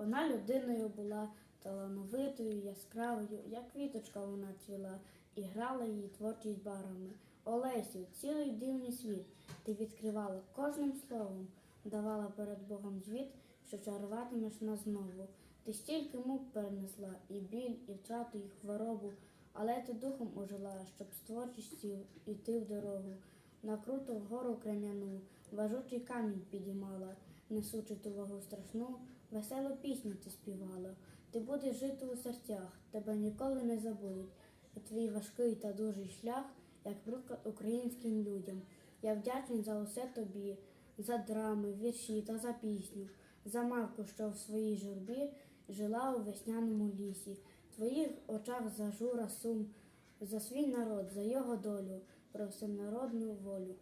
Вона людиною була талановитою, яскравою, як квіточка вона цвіла, і грала її творчість барами. Олесю, цілий дивний світ, ти відкривала кожним словом, давала перед Богом звіт, що чаруватимеш нас знову. Ти стільки мук перенесла, і біль, і втрату, і хворобу, але ти духом ожила, щоб з творчістю йти в дорогу. На круту вгору крем'яну, важучий камінь підіймала, несучи тувагу страшну, веселу пісню ти співала. Ти будеш жити у серцях, тебе ніколи не забудуть. І твій важкий та дужий шлях, як приклад українським людям. Я вдячний за усе тобі, за драми, вірші та за пісню, за мавку, що в своїй журбі жила у весняному лісі. В твоїх очах зажура сум, за свій народ, за його долю, про всенародну волю.